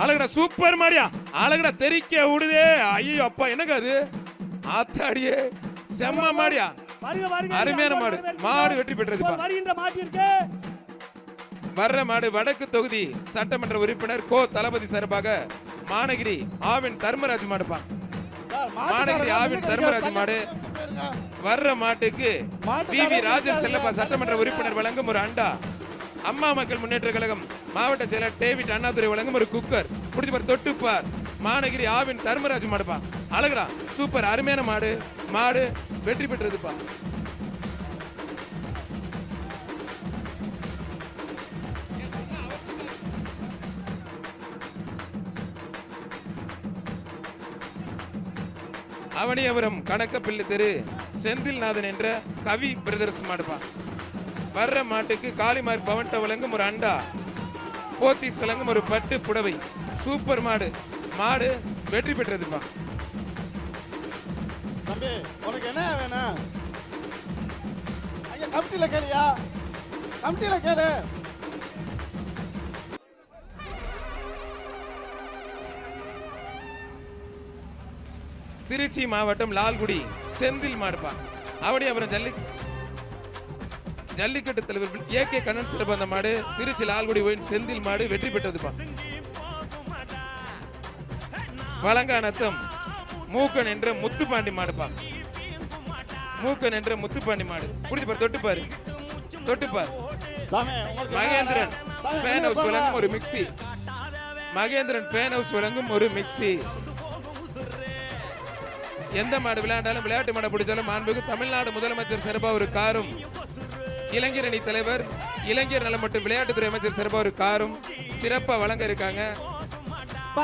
அழகுடா சூப்பர் மாடியா அழகுடா தெறிக்க விடுதே. ஐயோ அப்பா என்னங்க அது? ஆத்தாடியே. செம்ம மாடியா அருமையான மாடு. மாடு வெற்றி வருகின்ற மாட்டிற்கு வர்ற மாடு வடக்கு தொகுதி சட்டமன்ற உறுப்பினர் கோ தளபதி சார்பாக மானகிரி ஆவின் தர்மராஜ் மாடுப்பா மாநகரி ஆவின் தர்மராஜ் மாடு. வர்ற மாட்டுக்கு வி வி ராஜன் செல்லப்பா சட்டமன்ற உறுப்பினர் வழங்கும் ஒரு அண்டா. அம்மா மக்கள் முன்னேற்ற கழகம் மாவட்ட செயலர் டேவிட் அண்ணாதுரை வழங்கும் ஒரு குக்கர். புடிச்சு பாரு தொட்டுப்பார். மாநகிரி ஆவின் தர்மராஜ் மாடுப்பா. அழகுடா. சூப்பர். அருமையான மாடு. மாடு வெற்றி பெற்றதுப்பா. அவனியபுரம் கணக்கப்பிள்ளை தெரு செந்தில்நாதன் என்ற கவி பிரதர்ஸ் மாடுப்பா. வர்ற மாட்டுக்கு காளிமார்க் பவன்ட்ட வழங்கும் ஒரு அண்டா போத்தீஸ் வழங்கும் ஒரு பட்டு புடவை சூப்பர் மாடு. மாடு வெற்றி பெற்றதுப்பா தம்பி உனக்கு என்ன வேணும்? ஐயா கமிட்டியில கேளியா கமிட்டியில கேளு. திருச்சி மாவட்டம் லால்குடி செந்தில் மாடுப்பா. அவனியபுரம் ஜல்லி ஜல்லிக்கட்டு தலைவர் ஏ கே கண்ணன் சிறப்பு அந்த மாடு. திருச்சி லால்குடி ஒயின் செந்தில் மாடு வெற்றி பெற்றதுப்பா. வழங்கானத்தம் மூக்கன் என்ற முத்துப்பாண்டி மாடுப்பா. மூக்கன் என்ற முத்துப்பாண்டி மாடு. புடிச்சு பாரு தொட்டுப்பாரு. தொட்டுப்பார் மகேந்திரன் ஃபேன் ஹவுஸ். வழங்கும் ஒரு மிக்ஸி மகேந்திரன் ஃபேன் ஹவுஸ் வழங்கும் ஒரு மிக்ஸி எந்த மாடு விளையாண்டாலும் விளையாட்டு மாடை பிடிச்சாலும் மாண்புக்கு தமிழ்நாடு முதலமைச்சர் சிறப்பா ஒரு காரும். இளைஞர் அணி தலைவர் இளைஞர் நலம் மற்றும் விளையாட்டுத்துறை அமைச்சர் சிறப்பா ஒரு காரும் சிறப்பா வழங்க இருக்காங்க.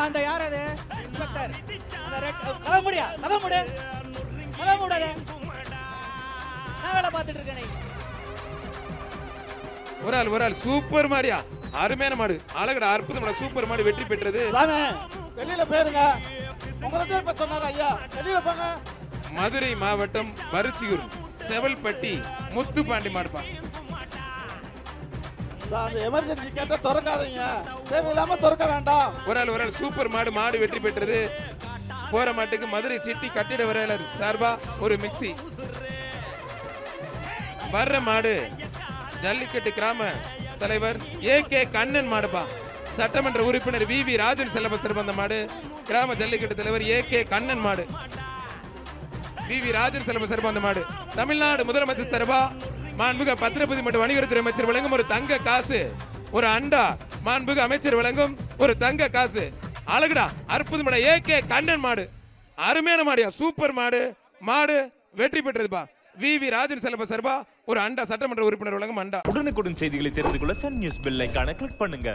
அந்த யார் அது? இன்ஸ்பெக்டர் அந்த ரெட் கதை முடியா கதை முடு கதை மூடாத நான் வேலை பார்த்துட்டு இருக்கேன் ஒரு ஆள் ஒரு ஆள். சூப்பர் மாடியா? அருமையான மாடு. அழகடா அற்புதமான சூப்பர் மாடு வெற்றி பெற்றது. வெளியில போயிருங்க. உங்களுக்கு இப்ப சொன்னாரு ஐயா? வெளியில போங்க. மதுரை மாவட்டம் பருச்சியூர் செவல்பட்டி முத்துப்பாண்டி மாடுப்பா. சார், அந்த எமர்ஜென்சி கேட்டா திறக்காதீங்க. தேவையில்லாம திறக்க வேண்டாம். ஒரு ஆள் ஒரு ஆள் சூப்பர் மாடு மாடு வெற்றி பெற்றது. போற மாட்டுக்கு மதுரை சிட்டி கட்டிட வரையாளர் சார்பா ஒரு மிக்ஸி. வர்ற மாடு ஜல்லிக்கட்டு கிராம தலைவர் ஏ கே கண்ணன் மாடுப்பா. சட்டமன்ற உறுப்பினர் வி வி ராஜன் செல்லப்ப சிறப்பந்த மாடு. கிராம ஜல்லிக்கட்டு தலைவர் ஏ கே கண்ணன் மாடு. வி வி ராஜன் செல்வ சிறப்பாந்த மாடு. தமிழ்நாடு முதலமைச்சர் சிறப்பா மாண்புக பத்திரப்பதி மற்றும் வணிகத்துறை அமைச்சர் வழங்கும் ஒரு தங்க காசு. ஒரு அண்டா மாண்புக அமைச்சர் வழங்கும் ஒரு தங்க காசு. அழகுடா அற்புதமான ஏ கே கண்ணன் மாடு. அருமையான மாடியா சூப்பர் மாடு. மாடு வெற்றி பெற்றதுப்பா. வி. வி. ராஜன் செல்வ சார்பா ஒரு அண்டா சட்டமன்ற உறுப்பினர் வழங்கும் அண்டா. உடனுக்குடன் செய்திகளை தெரிந்து கொள்ள சன் நியூஸ் பெல் கிளிக் பண்ணுங்க.